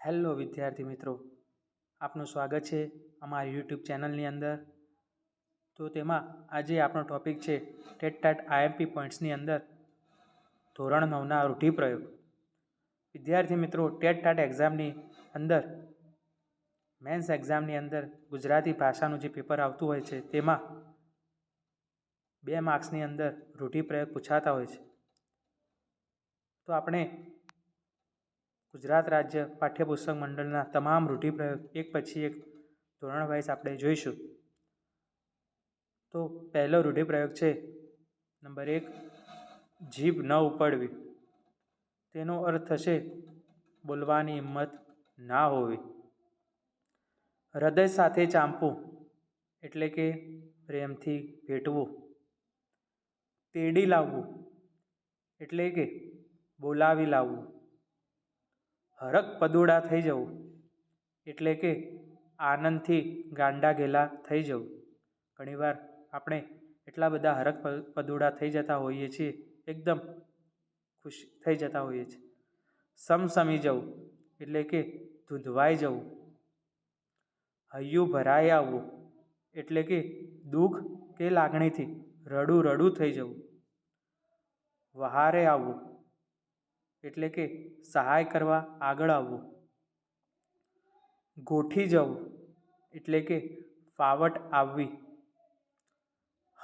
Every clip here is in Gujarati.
હેલો વિદ્યાર્થી મિત્રો, આપનું સ્વાગત છે અમારી યુટ્યુબ ચેનલની અંદર. તો તેમાં આજે આપણો ટૉપિક છે ટેટ ટાટ આઈએમપી પોઈન્ટ્સની અંદર ધોરણ નવના રૂઢિપ્રયોગ વિદ્યાર્થી મિત્રો ટેટ ટાટ એક્ઝામની અંદર, મેન્સ એક્ઝામની અંદર ગુજરાતી ભાષાનું જે પેપર આવતું હોય છે તેમાં બે માર્ક્સની અંદર રૂઢિપ્રયોગ પૂછાતા હોય છે. તો આપણે ગુજરાત રાજ્ય પાઠ્યપુસ્તક મંડળના તમામ રૂઢિપ્રયોગ એક પછી એક ધોરણ વાઇઝ આપણે જોઈશું. તો પહેલો રૂઢિપ્રયોગ છે નંબર એક, જીભ ન ઉપાડવી. તેનો અર્થ થશે બોલવાની હિંમત ના હોવી. હૃદય સાથે ચાંપવું એટલે કે પ્રેમથી ભેટવું. તેડી લાવવું એટલે કે બોલાવી લાવવું. હરક પદુડા થઈ જવું. એટલે કે આનંદથી ગાંડા ઘેલા થઈ જવું. ઘણીવાર આપણે એટલા બધા હરક પદુડા થઈ જતા હોઈએ છીએ, એકદમ ખુશ થઈ જતા હોઈએ છીએ. સમસમી જવું, એટલે કે ધૂંધવાઈ જવું. હૈયું ભરાઈ આવવું, એટલે કે દુઃખ કે લાગણીથી રડું રડું થઈ જવું. વહારે આવવું એટલે કે સહાય કરવા આગળ આવવું. ગોઠી જવું એટલે કે ફાવટ આવવી.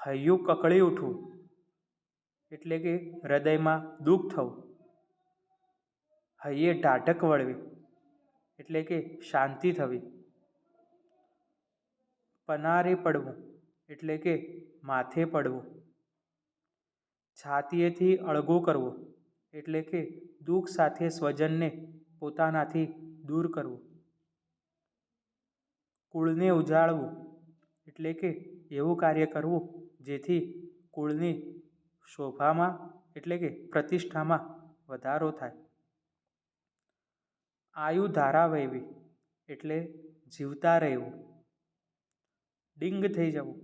હૈયું કકળી ઉઠવું એટલે કે હૃદયમાં દુઃખ થવું. હૈયે ઢાઢક વળવી એટલે કે શાંતિ થવી. પનારે પડવું એટલે કે માથે પડવું. છાતીએથી અળગો કરવો એટલે કે દુઃખ સાથે સ્વજનને પોતાનાથી દૂર કરવું. કુળને ઉજાળવું એટલે કે એવું કાર્ય કરવું જેથી કુળની શોભામાં એટલે કે પ્રતિષ્ઠામાં વધારો થાય. આયુ ધારા વહેવી એટલે જીવતા રહેવું. ડિંગ થઈ જવું.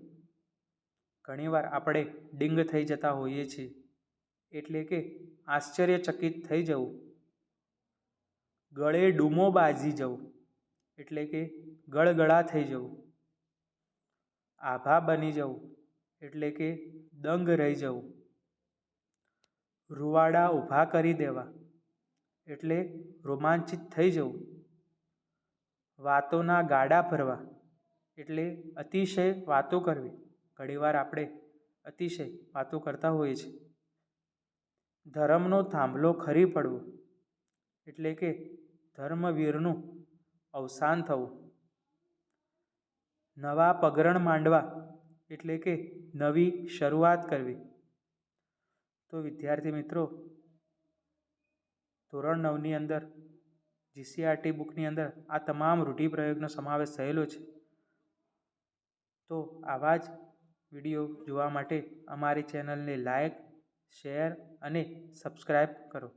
ઘણીવાર આપણે ડિંગ થઈ જતા હોઈએ છીએ. એટલે કે આશ્ચર્યચકિત થઈ જવું. ગળે ડૂમો બાજી જવું. એટલે કે ગળગળા થઈ જવું. આભા બની જવું. એટલે કે દંગ રહી જવું. રૂવાડા ઊભા કરી દેવા. એટલે રોમાંચિત થઈ જવું. વાતોના ગાડા ભરવા. એટલે અતિશય વાતો કરવી. ઘણીવાર આપણે અતિશય વાતો કરતા હોઈએ છીએ. ધર્મનો થાંભલો ખરી પડવો. એટલે કે ધર્મવીરનું અવસાન થવું. નવા પગરણ માંડવા એટલે કે નવી શરૂઆત કરવી. તો વિદ્યાર્થી મિત્રો, ધોરણ નવની અંદર જીસીઆરટી બુકની અંદર આ તમામ રૂઢિપ્રયોગનો સમાવેશ થયેલો છે. તો આવા જ વીડિયો જોવા માટે અમારી ચેનલને લાઈક શેર અને સબસ્ક્રાઈબ કરો.